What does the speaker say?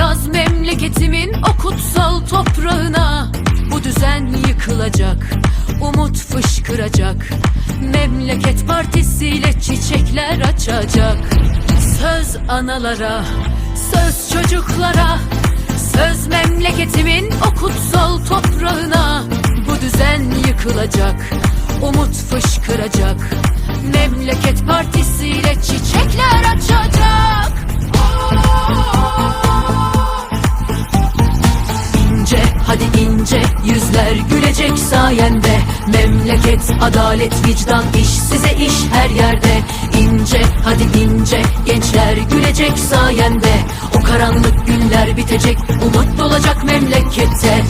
Yaz memleketimin o kutsal toprağına. Bu düzen yıkılacak Umut fışkıracak. Memleket partisiyle çiçekler açacak. Söz analara Söz çocuklara. Söz memleketimin o kutsal toprağına. Bu düzen yıkılacak Umut fışkıracak. Memleket partisiyle çiçekler hadi ince yüzler gülecek sayende. Memleket adalet vicdan iş size iş her yerde. İnce hadi ince gençler gülecek sayende. O karanlık günler bitecek umut dolacak memlekette